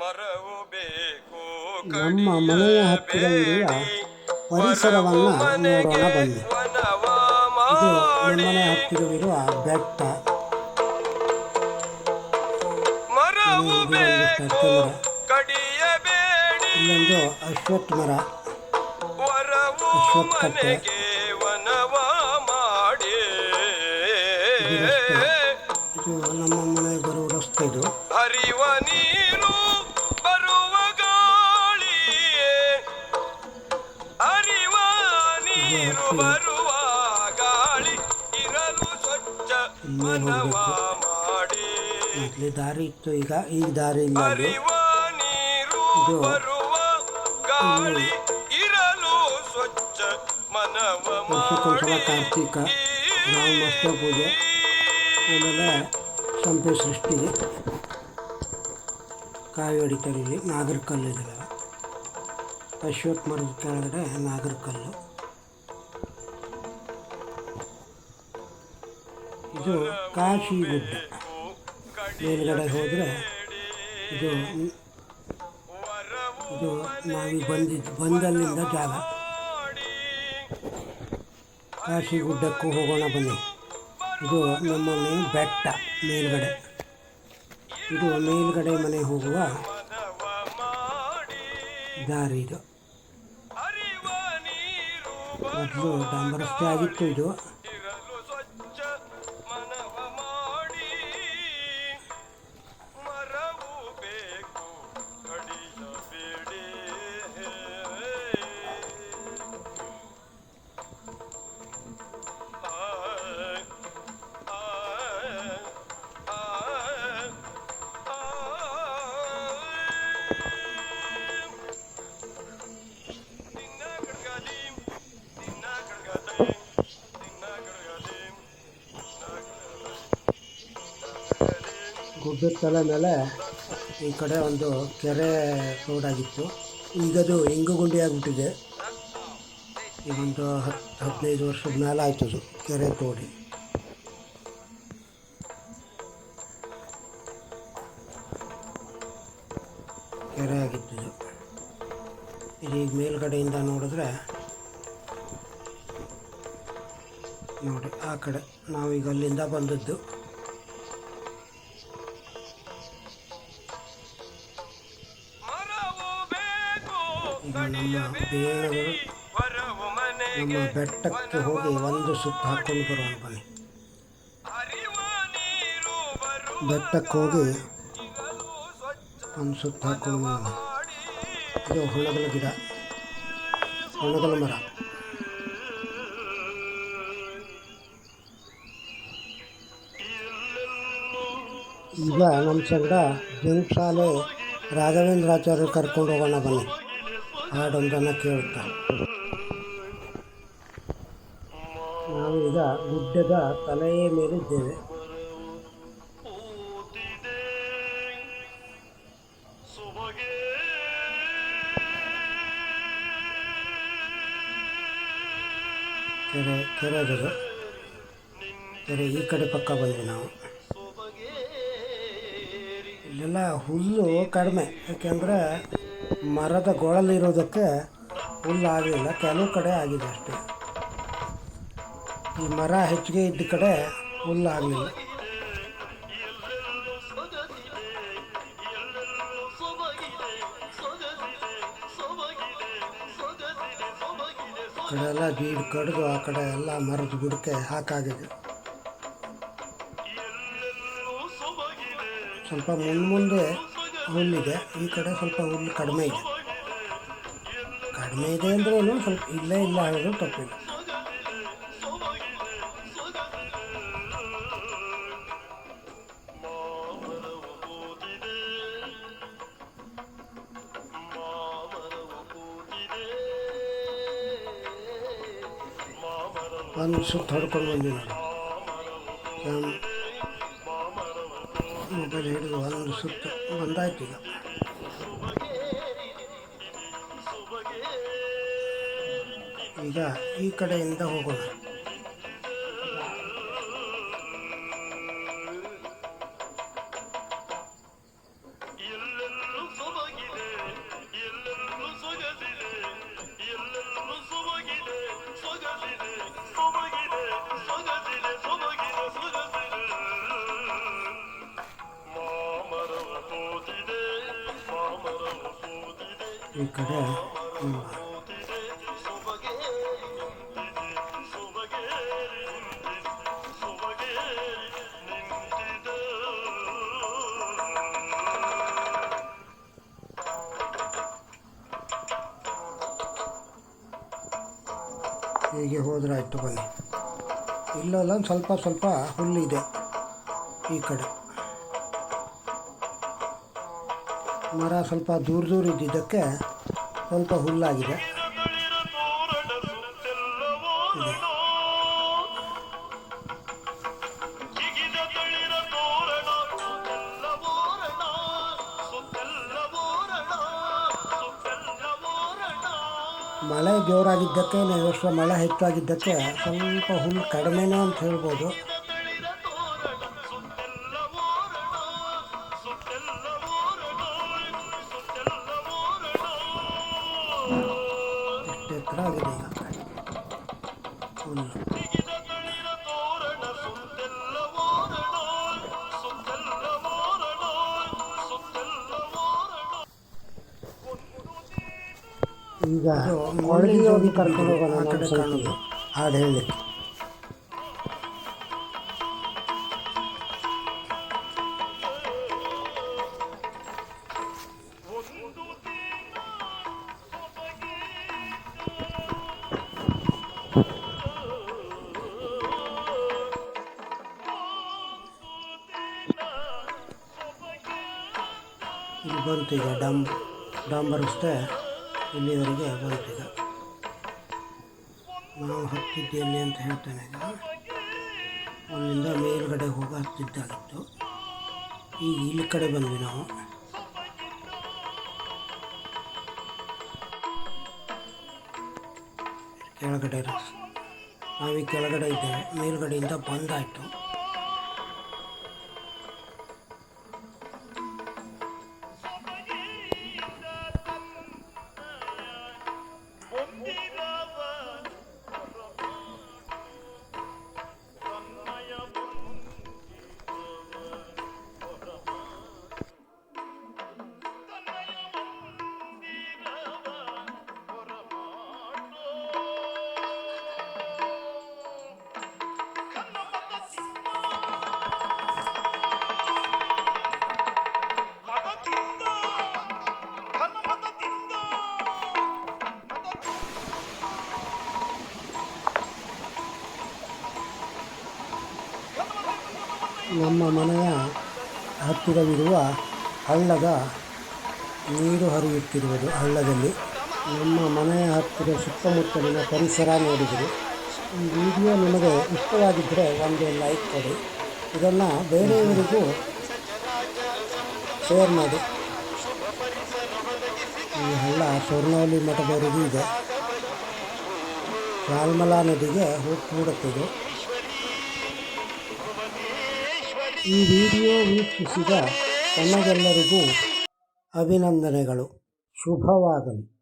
ಮರವು ಬೇಕು ನಮ್ಮ ಮನೆಯ ಹತ್ತಿರ ಇರುವ ಪರಿಸರವನ್ನು ನೋಡೋಣ ಬನ್ನಿ. ವನವ ಇದು ನಮ್ಮನೆ ಹತ್ತಿರವಿರುವ ಬೆಟ್ಟ. ಮರವು ಮರ ಕಡಿಯಬೇಡಿ ಇಲ್ಲೊಂದು ಅಶ್ವತ್ಥ ಮರ ವರವು ಮನೆಗೆ ವನವ ಮಾಡಿ. ಮನವ ಮಾಡಿ. ಮೊದಲೇ ದಾರಿ ಇತ್ತು ಈಗ. ಈಗ ದಾರಿ ಇಲ್ಲ ಇದು ವರ್ಷಕ್ಕೊಂದ್ಸಲ ಮಾಡಿ. ಕಾರ್ತೀಕ ನಾವು ಮಸ್ತ ಪೂಜೆ ಆಮೇಲೆ ಸಂಪೆ ಸೃಷ್ಟಿ ಕಾಯಿ ಹೊಡಿತಾರೆ ಇಲ್ಲಿ ನಾಗರಕಲ್ಲು ಇದೆಲ್ಲ. ಅಶ್ವತ್ಥ ಮರದ ಕೆಳಗಡೆ ನಾಗರಕಲ್ಲು. ಇದು ಕಾಶಿ ಗುಡ್ಡ. ಮೇಲ್ಗಡೆ ಹೋದರೆ ಇದು ಇದು ನಾವೀಗ ಬಂದಿದ್ದು ಬಂದಲ್ಲಿಂದ ಜಾಗ. ಕಾಶಿ ಗುಡ್ಡಕ್ಕೂ ಹೋಗೋಣ ಬನ್ನಿ. ಇದು ನಮ್ಮ ಮನೆ ಬೆಟ್ಟ ಮೇಲ್ಗಡೆ. ಇದು ಮೇಲ್ಗಡೆ ಮನೆ ಹೋಗುವ ದಾರಿ ಇದು. ಮೊದಲು ಡಾಂಬರಸ್ತೆ ಆಗಿತ್ತು ಇದು. ಗುಡ್ಡದ ತಲೆ ಮೇಲೆ ಈ ಕಡೆ ಒಂದು ಕೆರೆ ರೋಡಾಗಿತ್ತು ಈಗದು ಹೆಂಗು ಗುಂಡಿ ಆಗಿಬಿಟ್ಟಿದೆ. ಈಗೊಂದು ಹತ್ತು ಹದಿನೈದು ವರ್ಷದ ಮೇಲೆ ಆಯಿತು ಅದು ಕೆರೆ ತೋಡಿ. ಕೆರೆ ಆಗಿತ್ತು ಇದು ಇದೀಗ ಮೇಲ್ಗಡೆಯಿಂದ ನೋಡಿದ್ರೆ ನೋಡಿ, ಆ ಕಡೆ ನಾವೀಗ ಅಲ್ಲಿಂದ ಬಂದದ್ದು. ನಮ್ಮ ಮನೆಗೆ ನಮ್ಮ ಬೆಟ್ಟಕ್ಕೆ ಹೋಗಿ ಒಂದು ಸುತ್ತು ಹಾಕ್ಕೊಂಡು ಬರೋಣ ಬನ್ನಿ. ಬೆಟ್ಟಕ್ಕೆ ಹೋಗಿ ಒಂದು ಸುತ್ತು ಹಾಕ್ಕೊಂಡು ಬರೋಣ ಇದು ಹೊಣಗಲ ಗಿಡ. ಹೊಣಗಲ ಮರ. ಈಗ ನಮ್ಮ ಸಂಗಡ ಶಾಲೆ ರಾಘವೇಂದ್ರಾಚಾರ್ಯ ಕರ್ಕೊಂಡು ಹೋಗೋಣ ಬನ್ನಿ. ಹಾಡೊಂದನ್ನು ಕೇಳುತ್ತೆ ನಾವು ಈಗ ಗುಡ್ಡದ ತಲೆಯ ಮೇಲಿದ್ದೇವೆ. ಕೆರೆ ಕೆರೆ ಅದು ಕೆರೆ ಈ ಕಡೆ ಪಕ್ಕ ಬಂದ್ವಿ ನಾವು. ಇಲ್ಲೆಲ್ಲ ಹುಲ್ಲು ಕಡಿಮೆ. ಯಾಕೆಂದರೆ ಮರದ ಗೊಳಲಿರೋದಕ್ಕೆ ಹುಲ್ಲು ಆಗಲಿಲ್ಲ. ಕೆಲವು ಕಡೆ ಆಗಿದೆ ಅಷ್ಟೇ. ಈ ಮರ ಹೆಚ್ಚಿಗೆ ಇದ್ದ ಕಡೆ ಹುಲ್ಲು ಆಗಲಿಲ್ಲ. ಆ ಕಡೆ ಎಲ್ಲ ಬೀಡು ಕಡಿದು ಆ ಕಡೆ ಎಲ್ಲ ಮರದ ಗುಡಕ್ಕೆ ಹಾಕಾಗಿದೆ. ಸ್ವಲ್ಪ ಮುಂದೆ ಮುಂದೆ ಹುಲ್ಲಿದೆ. ಈ ಕಡೆ ಸ್ವಲ್ಪ ಹುಲ್ಲು ಕಡಿಮೆ ಇದೆ. ಕಡಿಮೆ ಇದೆ ಅಂದ್ರೂ ಸ್ವಲ್ಪ ಇಲ್ಲೇ ಇಲ್ಲ ಹೇಳೋದು ತಪ್ಪಿಲ್ಲ ಒಂದು ಸುತ್ತ ಹೊಡ್ಕೊಂಡು ಬಂದ್ವಿ ಮೊಬೈಲ್ ಹಿಡಿದು ಒಂದು ಸುತ್ತ ಬಂದಾಯ್ತು ಈಗ. ಈಗ ಈ ಕಡೆಯಿಂದ ಹೋಗೋಣ. ಈ ಕಡೆ. ಹೀಗೆ ಹೋದರೆ ಆಯಿತು ಬನ್ನಿ ಇಲ್ಲೆಲ್ಲ ಸ್ವಲ್ಪ ಸ್ವಲ್ಪ ಹುಲ್ಲಿದೆ ಈ ಕಡೆ ಮರ ಸ್ವಲ್ಪ ದೂರ ದೂರ ಇದ್ದಿದ್ದಕ್ಕೆ ಸ್ವಲ್ಪ ಹುಲ್ಲಾಗಿದೆ. ಮಳೆ ಜೋರಾಗಿದ್ದಕ್ಕೆ ವರ್ಷ ಮಳೆ ಹೆಚ್ಚಾಗಿದ್ದಕ್ಕೆ ಸ್ವಲ್ಪ ಹುಲ್ಲು ಕಡಿಮೆನೇ ಅಂತ ಹೇಳ್ಬೋದು ಎತ್ತರ ಆಗಿದೆ ಈಗ ಹುಲ್ಲು ಈಗ ಹೋಗಿ ಕರ್ಕೊಂಡು ಹೋಗೋಣ ಆ ಕಡೆ ಕಾಣೋದು. ಹಾಡು ಹೇಳಿ. ಇಲ್ಲಿ ಬಂತು ಈಗ ಡಾಮ್ ರಸ್ತೆ ಇಲ್ಲಿವರೆಗೆ ಬಂತು ಈಗ. ನಾವು ಹತ್ತಿದ್ದು ಅಂತ ಹೇಳ್ತೇನೆ ಈಗ. ಅಲ್ಲಿಂದ ಮೇಲುಗಡೆ ಹೋಗಿ ಹತ್ತಿದ್ದಾಗಿತ್ತು. ಈಗ ಇಲ್ಲಿ ಕಡೆ ಬಂದ್ವಿ ನಾವು. ಕೆಳಗಡೆ ನಾವು ನಾವೀಗ ಕೆಳಗಡೆ ಇದ್ದೇವೆ. ಮೇಲುಗಡೆಯಿಂದ ಬಂದಾಯಿತು. ನಮ್ಮ ಮನೆಯ ಹತ್ತಿರವಿರುವ ಹಳ್ಳದ ನೀರು ಹರಿಯುತ್ತಿರುವುದು ಹಳ್ಳದಲ್ಲಿ. ನಮ್ಮ ಮನೆಯ ಹತ್ತಿರ ಸುತ್ತಮುತ್ತಲಿನ ಪರಿಸರ ನೋಡಿದರು. ಈ ವಿಡಿಯೋ ನಿಮಗೆ ಇಷ್ಟವಾಗಿದ್ದರೆ ಒಂದು ಲೈಕ್ ಕೊಡಿ. ಇದನ್ನು ಬೇರೆಯವರಿಗೂ ಶೇರ್ ಮಾಡಿ. ಈ ಹಳ್ಳ ಸ್ವರ್ಣವಲ್ಲಿ ಮಠದವರೆಗೂ ಇದೆ. ಶಾಲ್ಮಲಾ ನದಿಗೆ ಹೋಗಿ ಕೂಡುತ್ತಿದೆ ಈ ವಿಡಿಯೋ ವೀಕ್ಷಿಸಿದ ತಮಗೆಲ್ಲರಿಗೂ ಅಭಿನಂದನೆಗಳು. ಶುಭವಾಗಲಿ.